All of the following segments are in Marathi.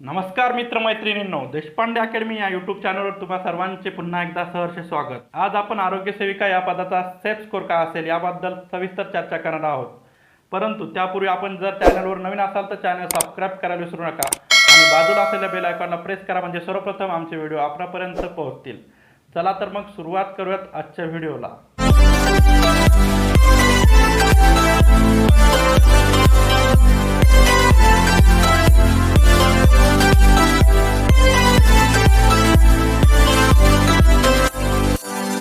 नमस्कार मित्रमैत्रिणींनो देशपांडे अकॅडमी या यूट्यूब चॅनलवर तुम्हा सर्वांचे पुन्हा एकदा सहर्ष स्वागत. आज आपण आरोग्य सेविका या पदाचा सेफ स्कोर काय असेल याबद्दल सविस्तर चर्चा करणार आहोत. परंतु त्यापूर्वी आपण जर चॅनलवर नवीन असाल तर चॅनल सबस्क्राईब करायला विसरू नका आणि बाजूला असलेल्या बेल आयकॉनला प्रेस करा म्हणजे सर्वप्रथम आमचे व्हिडिओ आपल्यापर्यंत पोहोचतील. चला तर मग सुरुवात करूयात आजच्या व्हिडिओला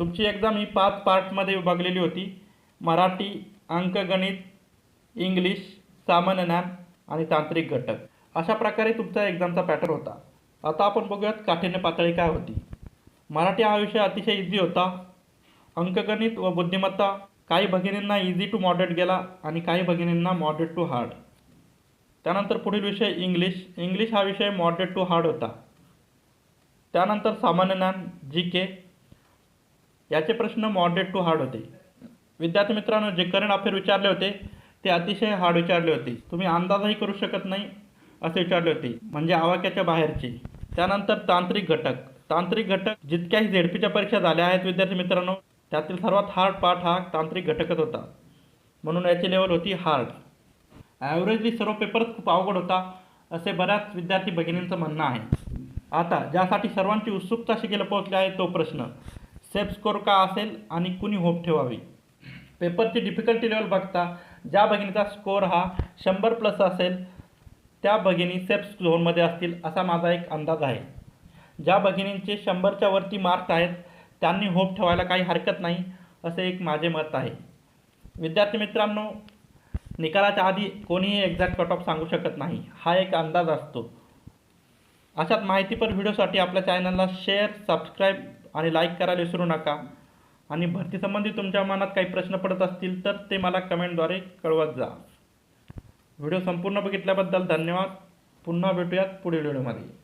तुमची एक्झाम ही पाच पार्टमध्ये विभागलेली होती. मराठी अंकगणित इंग्लिश सामान्य ज्ञान आणि तांत्रिक घटक. अशा प्रकारे तुमचा एक्झामचा पॅटर्न होता. आता आपण बघूयात काठिण्य पातळी काय होती. मराठी हा विषय अतिशय इझी होता. अंकगणित व बुद्धिमत्ता काही भगिनींना इझी टू मॉडरेट गेला आणि काही भगिनींना मॉडरेट टू हार्ड त्यानंतर पुढील विषय इंग्लिश. इंग्लिश हा विषय मॉडरेट टू हार्ड होता. त्यानंतर सामान्य ज्ञान जी के याचे प्रश्न मॉडरेट टू हार्ड होते. विद्यार्थी मित्रांनो जे करंट अफेअर विचारले होते ते अतिशय हार्ड विचारले होते. तुम्ही अंदाजही करू शकत नाही असे विचारले होते. म्हणजे आवाक्याच्या बाहेरचे. त्यानंतर तांत्रिक घटक. तांत्रिक घटक जितक्याही झेडपीच्या परीक्षा झाल्या आहेत विद्यार्थी मित्रांनो त्यातील सर्वात हार्ड पार्ट हा तांत्रिक घटकच होता. म्हणून याची लेवल होती हार्ड ॲव्हरेजली सर्व पेपरच खूप अवघड होता असे बऱ्याच विद्यार्थी भगिनींचं म्हणणं आहे. आता ज्यासाठी सर्वांची उत्सुकता शिकेला पोहोचली आहे तो प्रश्न. सेफ स्कोर का असेल आणि कुणी होप ठेवावी? पेपरची डिफिकल्टी लेवल बघता ज्या भगिनीचा स्कोर हा शंभर प्लस असेल त्या भगिनी सेफ झोनमध्ये असतील असा माझा एक अंदाज आहे. ज्या भगिनींचे शंभरच्या वरती मार्क्स आहेत त्यांनी होप ठेवायला काही हरकत नाही असे एक माझे मत आहे. विद्यार्थी मित्रांनो निकालाच्या आधी कोणीही एक्झॅक्ट कट ऑफ सांगू शकत नाही. हा एक अंदाज असतो. अशाच माहितीपर व्हिडिओसाठी आपल्या चॅनलला शेअर सबस्क्राईब आणि लाईक करायला विसरू नका. आणि भरतीसंबंधी तुमच्या मनात काही प्रश्न पडत असतील तर ते मला कमेंटद्वारे कळवत जा. व्हिडिओ संपूर्ण बघितल्याबद्दल धन्यवाद. पुन्हा भेटूयात पुढील व्हिडिओमध्ये.